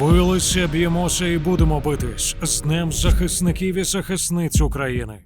Билися, б'ємося і будемо битись з Днем захисників і захисниць України.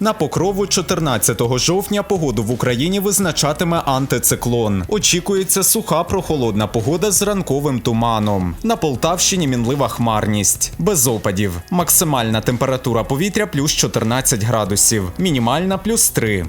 На покрову 14 жовтня погоду в Україні визначатиме антициклон. Очікується суха прохолодна погода з ранковим туманом. На Полтавщині мінлива хмарність. Без опадів. Максимальна температура повітря плюс 14 градусів, мінімальна плюс 3.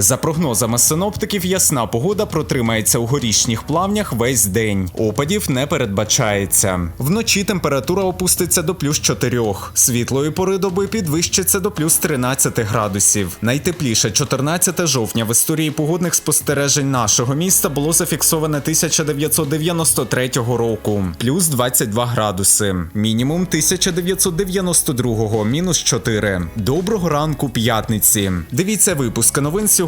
За прогнозами синоптиків, ясна погода протримається у горішніх плавнях весь день. Опадів не передбачається. Вночі температура опуститься до плюс 4. Світлої пори доби підвищиться до плюс 13 градусів. Найтепліше 14 жовтня в історії погодних спостережень нашого міста було зафіксоване 1993 року, плюс 22 градуси. Мінімум 1992 мінус 4. Доброго ранку п'ятниці. Дивіться випуски новин сьогодні